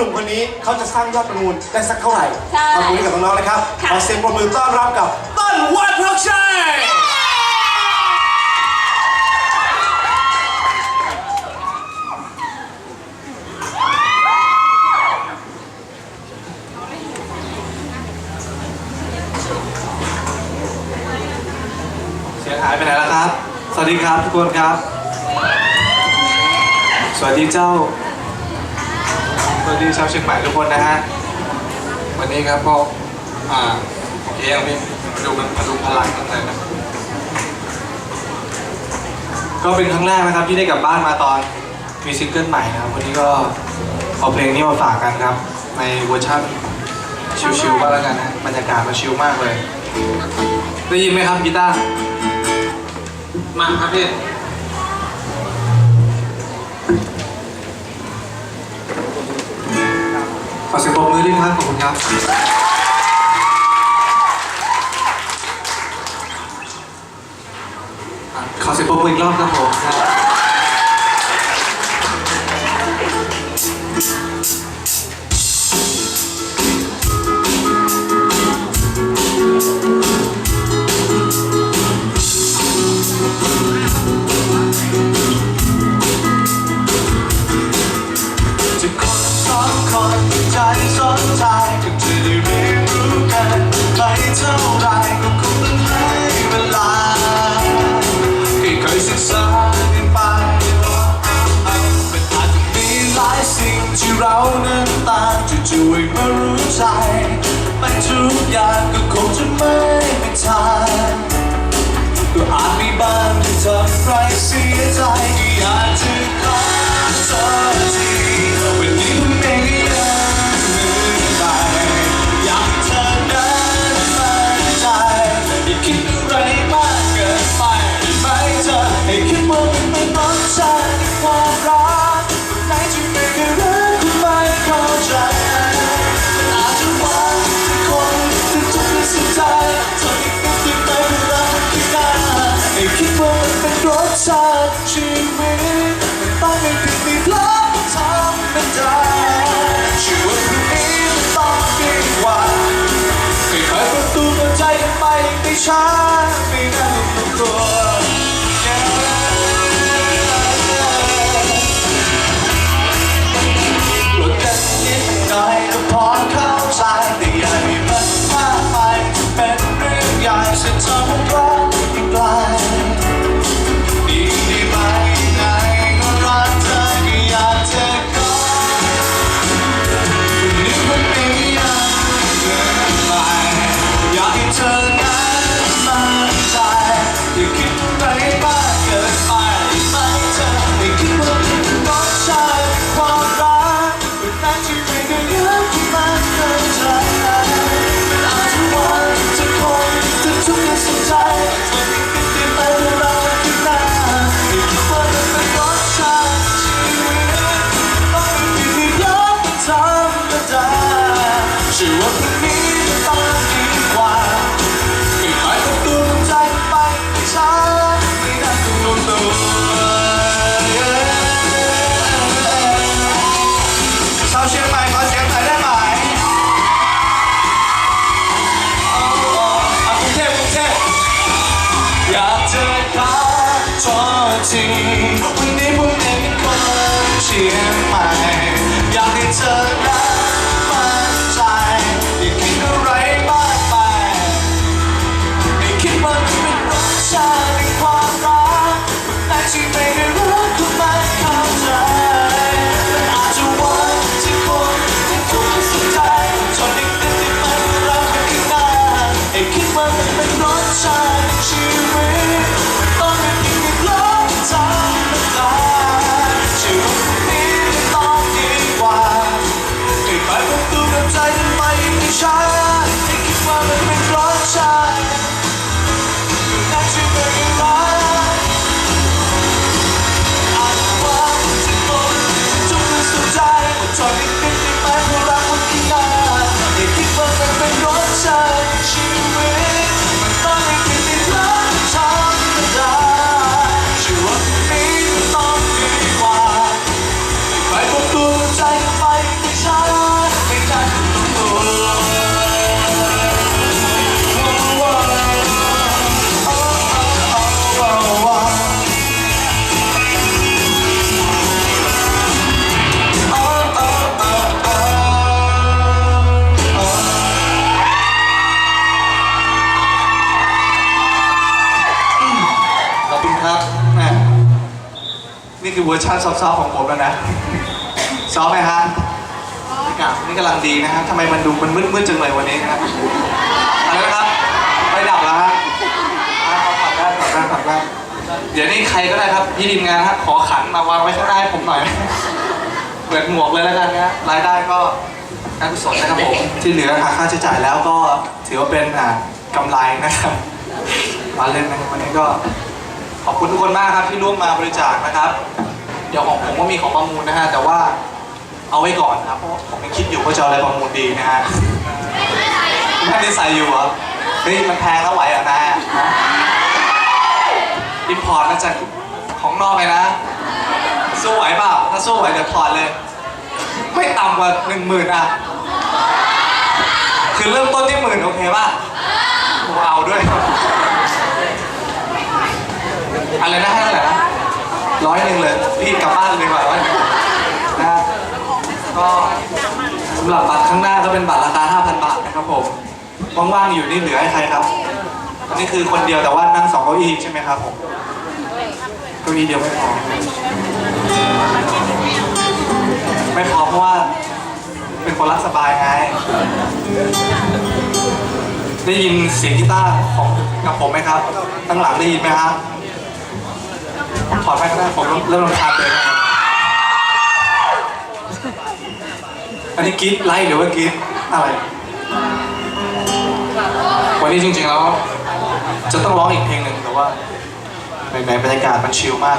หนุ่มคนนี้เขาจะสร้างยอดประมูลได้สักเท่าไหร่ใช่ขอบคุณให้กับน้องๆนะครับ ค่ะ ขอเสียงปรบมือต้อนรับกับต้นวัดพรชัยเสียงหายไปไหนแล้วครับ สวัสดีครับทุกคนครับ สวัสดีเจ้าส วัสดีชาวเชียงใหม่ทุกคนนะฮะ วันนี้ครับก็อ่าโอเคยังมีมาดูกันมาดูพลังกันเลยนะ ก็เป็นครั้งแรกนะครับที่ได้กลับบ้านมาตอนมีซิงเกิลใหม่นะครับ วันนี้ก็เอาเพลงนี้มาฝากกันครับ ในเวอร์ชันชิลๆก็แล้วกันนะบรรยากาศมันชิลมากเลย ได้ยินไหมครับกีตาร์มาครับพี่ ขอเสียงปรบมือด้วยนะครับขอบคุณครับ ขอเสียงปรบมืออีกรอบครับผม เรานั้นต่างจู่ๆให้มารู้ใจมันทุกอย่างก็คงจะไม่เป็นทางก็อาจมีบางที่ทำใครเสียใจ เป็นรสชาติชีวิตมันต้องไม่ผิดไม่พลาดธรรมดาชีวิตพรุ่งนี้มันต้องดีกว่าค่อยๆประตูเปิดใจกันไปไม่ช้าไม่นานลงตัว กรุงเทพกรุงเทพอยากจะขอโทษทีวันนี้ผมเองเป็นคนเชียงใหม่อยากให้เธอ นี่คือเวอร์ชันซอฟๆของผมแล้วนะซอฟไหมฮะนี่กะนี่กำลังดีนะฮะทำไมมันดูมันมืดๆจังเลยวันนี้นะครับอะไรนะครับไฟดับแล้วฮะอะขอขับได้ขับได้ขับได้เดี๋ยวนี้ใครก็ได้ครับพี่ทีมงานฮะขอขันมาวางไว้ข้างหน้าให้ผมหน่อยเปิดหมวกเลยแล้วกันนะรายได้ก็การกุศลนะครับผมที่เหลือหักค่าใช้จ่ายแล้วก็ถือว่าเป็นอ่ากำไรนะครับมาเล่นนะครับวันนี้ก็ ขอบคุณทุกคนมากครับที่ร่วมมาบริจาคนะครับ เดี๋ยวของผมก็มีของประมูลนะฮะแต่ว่าเอาไว้ก่อนครับเพราะผมยังคิดอยู่ว่าจะเอาอะไรประมูลดีนะฮะคุณแม่ได้ใส่อยู่เหรอเฮ้ยมันแพงแล้วไหวเหรอะนะอิมพอร์ตมาจากของนอกเลยนะสู้ไหวเปล่าถ้าสู้ไหวเดี๋ยวถอดเลย ไม่ต่ำกว่าหนึ่งหมื่นอะ คือเริ่มต้นที่หมื่นโอเคป่ะผมเอาด้วย อะไรนะให้เท่าไหร่นะร้อยหนึ่งเลยพี่กลับบ้านเลยดีกว่าร้อยนะฮะก็สำหรับบัตรข้างหน้าก็เป็นบัตรราคา 5,000 บาทนะครับผมว่างๆอยู่นี่เหลือให้ใครครับอันนี้คือคนเดียวแต่ว่านั่งสองเก้าอี้ใช่ไหมครับผมเก้าอี้เดียวไม่พอไม่พอเพราะว่าเป็นคนรักสบายไง ได้ยินเสียงกีตาร์ของกับผมไหมครับตั้งหลังได้ยินไหมครับ อดไปก็ได้ผมเริ่มรำคาญเลยนะครับอันนี้กรีดไล่หรือว่ากรีดอะไร วันนี้จริงๆแล้วจะต้องร้องอีกเพลงหนึ่งแต่ว่าในบรรยากาศมันชิลมากเลย